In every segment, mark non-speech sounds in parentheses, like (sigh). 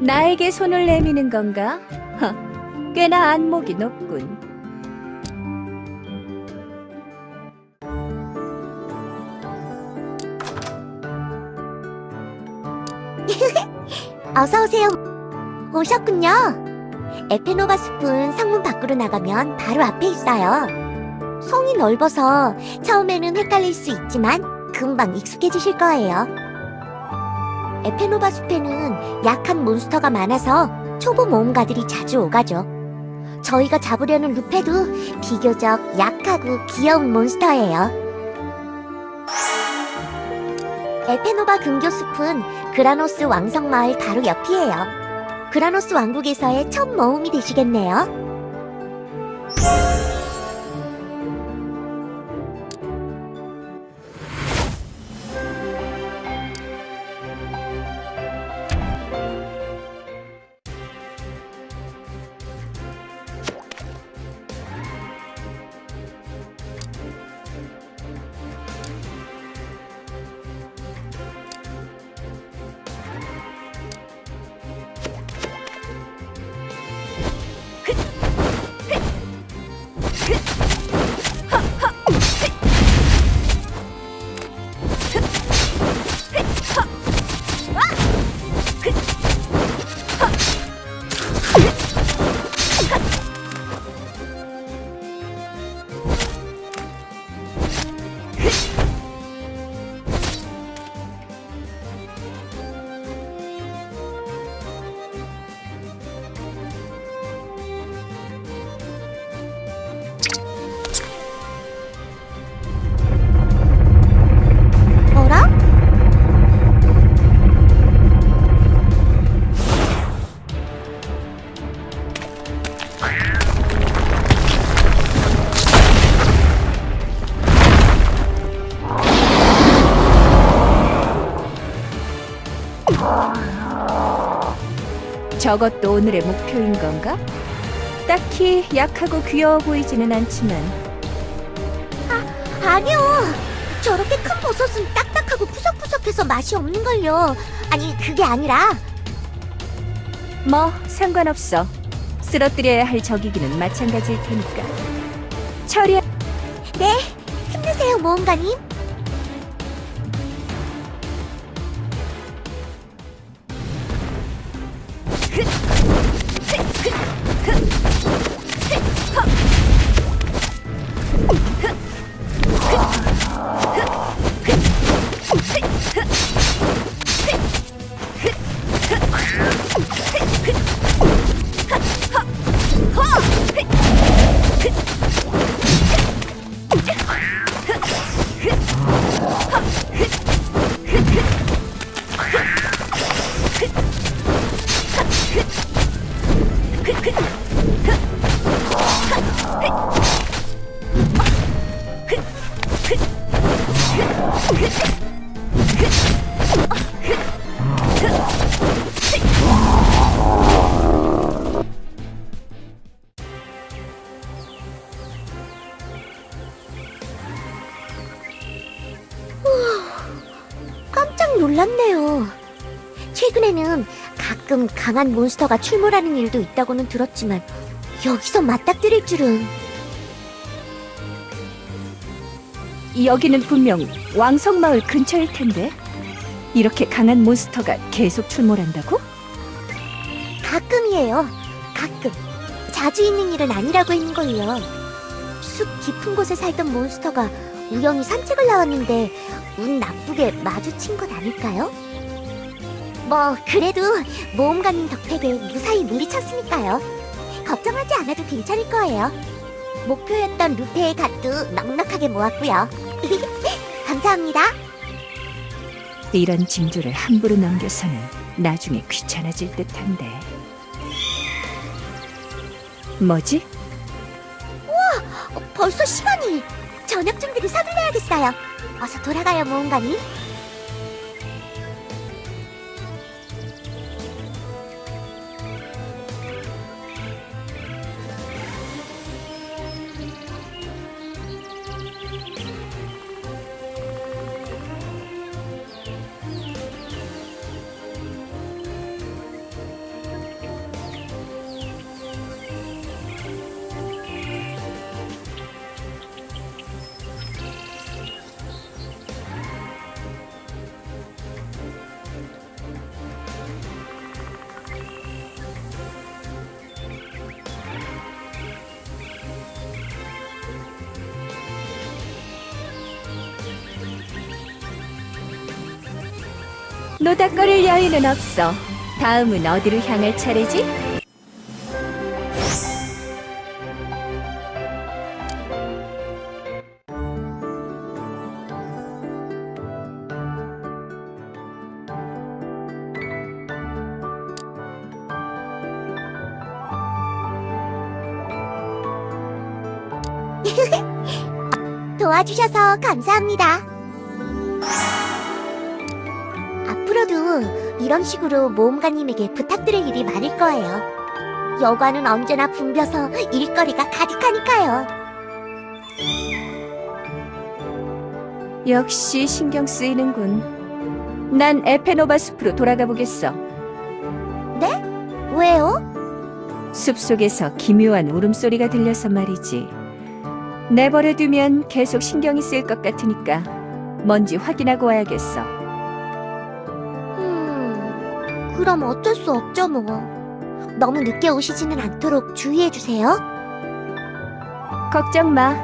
나에게 손을 내미는 건가? 허, 꽤나 안목이 높군. (laughs) 어서 오세요. 오셨군요. 에페노바 숲은 성문 밖으로 나가면 바로 앞에 있어요. 성이 넓어서 처음에는 헷갈릴 수 있지만 금방 익숙해지실 거예요. 에페노바 숲에는 약한 몬스터가 많아서 초보 모험가들이 자주 오가죠. 저희가 잡으려는 루페도 비교적 약하고 귀여운 몬스터예요. 에페노바 근교숲은 그라노스 왕성마을 바로 옆이에요. 그라노스 왕국에서의 첫 모험이 되시겠네요. 저것도 오늘의 목표인 건가? 딱히 약하고 귀여워 보이지는 않지만 아니요. 저렇게 큰 버섯은 딱딱하고 푸석푸석해서 맛이 없는걸요. 아니, 그게 아니라 뭐 상관없어. 쓰러뜨려야 할 적이기는 마찬가지일 테니까. 처리 네, 힘내세요, 모험가님. 깜짝 놀랐네요. 최근에는 가끔 강한 몬스터가 출몰하는 일도 있다고는 들었지만 여기서 맞닥뜨릴 줄은 여기는 분명 왕성마을 근처일 텐데 이렇게 강한 몬스터가 계속 출몰한다고? 가끔이에요. 가끔. 자주 있는 일은 아니라고 했는 걸요. 숲 깊은 곳에 살던 몬스터가 우연히 산책을 나왔는데 운 나쁘게 마주친 것 아닐까요? 뭐 그래도 모험가님 덕택에 무사히 물리쳤으니까요. 걱정하지 않아도 괜찮을 거예요. 목표였던 루페의 갓도 넉넉하게 모았고요. (laughs) 감사합니다. 이런 징조를 함부로 넘겨서는 나중에 귀찮아질 듯한데. 뭐지? 어, 벌써 시간이 저녁 준비를 서둘러야겠어요. 어서 돌아가요, 모험가님. 노닥거릴 여유는 없어. 다음은 어디로 향할 차례지? (laughs) 도와주셔서 감사합니다. 앞으로도 이런 식으로 모험가님에게 부탁드릴 일이 많을 거예요. 여관은 언제나 붐벼서 일거리가 가득하니까요. 역시 신경 쓰이는군. 난 에페노바 숲으로 돌아가 보겠어. 왜요? 숲 속에서 기묘한 울음소리가 들려서 말이지. 내버려 두면 계속 신경이 쓰일 것 같으니까 뭔지 확인하고 와야겠어. 그럼 어쩔 수 없죠, 뭐. 너무 늦게 오시지는 않도록 주의해주세요. 걱정 마.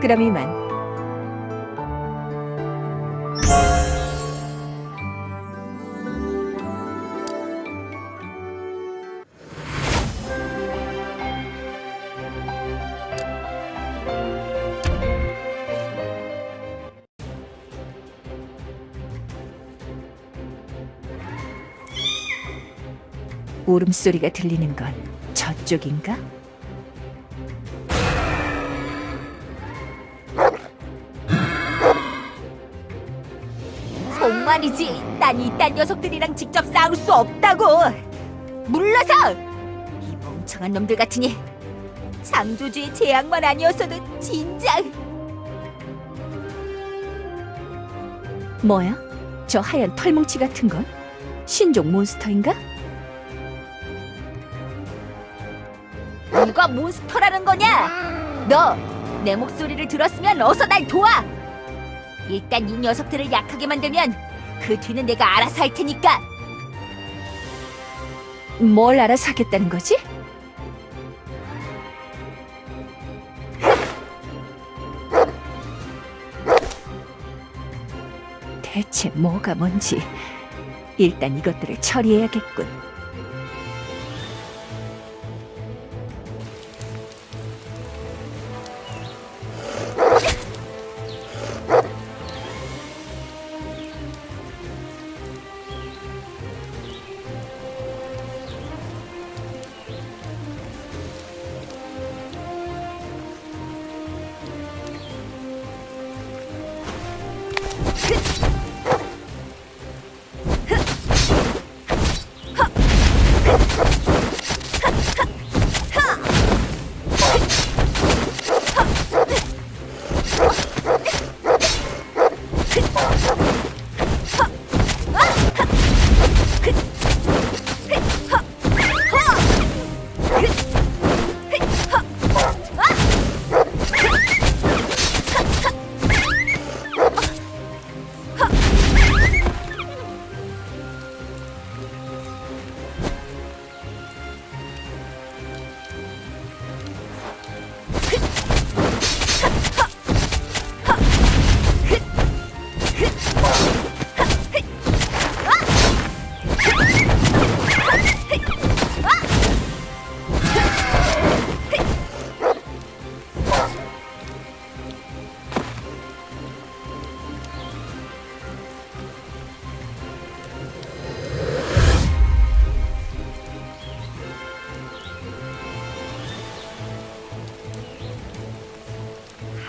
그럼 이만. 울음소리가 들리는 건 저쪽인가? 정말이지. 난 이딴 녀석들이랑 직접 싸울 수 없다고. 물러서! 이 멍청한 놈들 같으니 창조주의 재앙만 아니었어도 진작 뭐야? 저 하얀 털뭉치 같은 건? 신종 몬스터인가? 누가 몬스터라는 거냐? 너 내 목소리를 들었으면 어서 날 도와. 일단 이 녀석들을 약하게 만들면 그 뒤는 내가 알아서 할 테니까. 뭘 알아서 하겠다는 거지? 대체 뭐가 뭔지 일단 이것들을 처리해야겠군.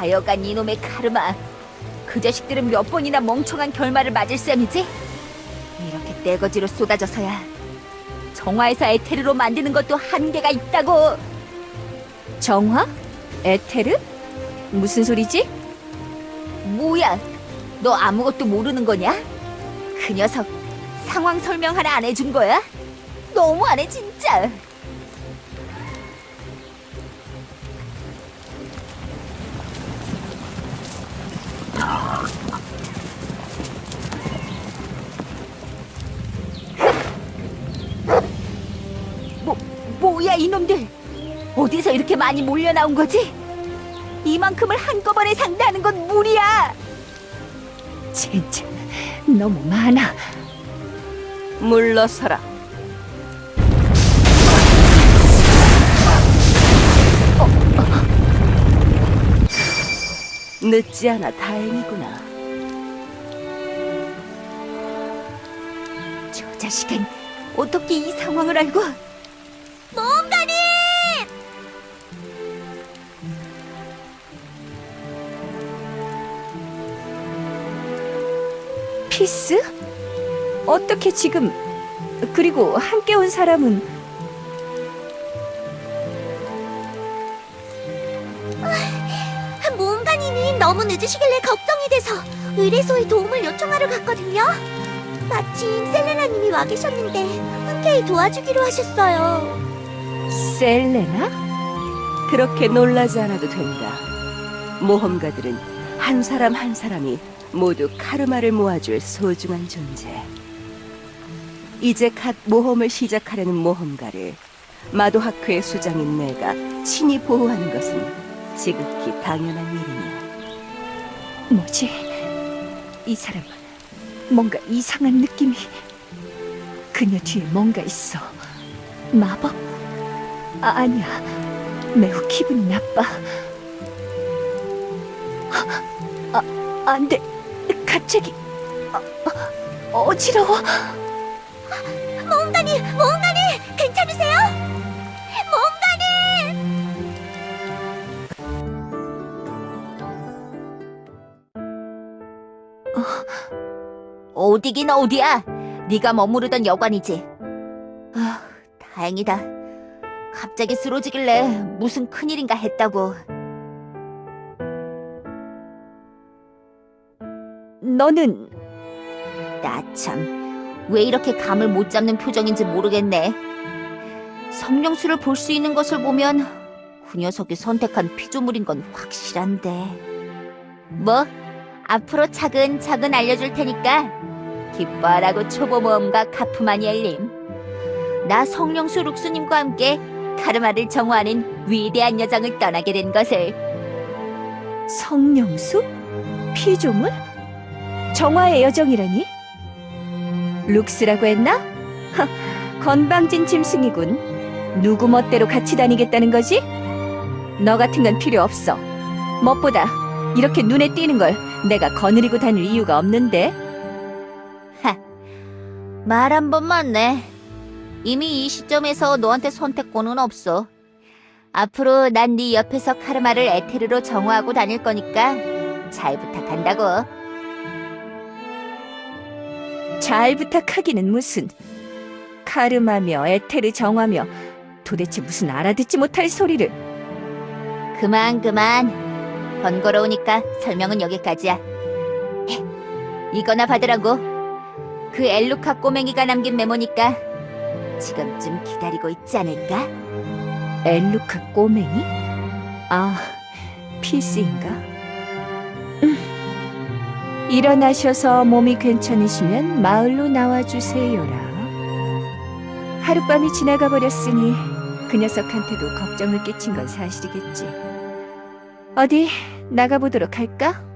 하여간 이놈의 카르마. 그 자식들은 몇 번이나 멍청한 결말을 맞을 셈이지? 이렇게 떼거지로 쏟아져서야 정화에서 에테르로 만드는 것도 한계가 있다고. 정화? 에테르? 무슨 소리지? 뭐야? 너 아무것도 모르는 거냐? 그 녀석 상황 설명 하나 안 해준 거야? 너무하네 진짜. 뭐야 이놈들? 어디서 이렇게 많이 몰려 나온 거지? 이만큼을 한꺼번에 상대하는 건 무리야. 진짜 너무 많아. 물러서라. 늦지 않아 다행이구나. 저 자식은 어떻게 이 상황을 알고? 모험가님! 피스? 어떻게 지금 그리고 함께 온 사람은 모험가님이 너무 늦으시길래 걱정이 돼서 의뢰소에 도움을 요청하러 갔거든요. 마침 셀레나님이 와 계셨는데 흔쾌히 도와주기로 하셨어요. 셀레나? 그렇게 놀라지 않아도 된다. 모험가들은 한 사람 한 사람이 모두 카르마를 모아줄 소중한 존재. 이제 갓 모험을 시작하려는 모험가를 마도학회의 수장인 내가 친히 보호하는 것은 지극히 당연한 일이냐. 뭐지? 이 사람 뭔가 이상한 느낌이 그녀 뒤에 뭔가 있어 마법? 아, 아니야 매우 기분이 나빠 아, 안 돼 갑자기 아, 아, 어지러워 모험가님, 모험가님, 괜찮으세요? 모험가님! 어디긴 어디야? 네가 머무르던 여관이지. 아, 다행이다. 갑자기 쓰러지길래 무슨 큰일인가 했다고. 너는 나 참, 왜 이렇게 감을 못 잡는 표정인지 모르겠네. 성령수를 볼 수 있는 것을 보면 그 녀석이 선택한 피조물인 건 확실한데. 뭐, 앞으로 차근차근 알려줄 테니까 기뻐하라고 초보 모험가 카프마니 엘림. 나 성령수 룩스님과 함께 카르마를 정화하는 위대한 여정을 떠나게 된 것을 성령수? 피조물? 정화의 여정이라니? 룩스라고 했나? 하, 건방진 짐승이군. 누구 멋대로 같이 다니겠다는 거지? 너 같은 건 필요 없어. 무엇보다 이렇게 눈에 띄는 걸 내가 거느리고 다닐 이유가 없는데. 말 한 번만 네. 이미 이 시점에서 너한테 선택권은 없어. 앞으로 난 네 옆에서 카르마를 에테르로 정화하고 다닐 거니까 잘 부탁한다고. 잘 부탁하기는 무슨. 카르마며 에테르 정화며 도대체 무슨 알아듣지 못할 소리를. 그만 그만. 번거로우니까 설명은 여기까지야. 이거나 받으라고. 그 엘루카 꼬맹이가 남긴 메모니까 지금쯤 기다리고 있지 않을까? 엘루카 꼬맹이? 아, 피스인가? 음. 일어나셔서 몸이 괜찮으시면 마을로 나와주세요라. 하룻밤이 지나가 버렸으니 그 녀석한테도 걱정을 끼친 건 사실이겠지. 어디 나가보도록 할까?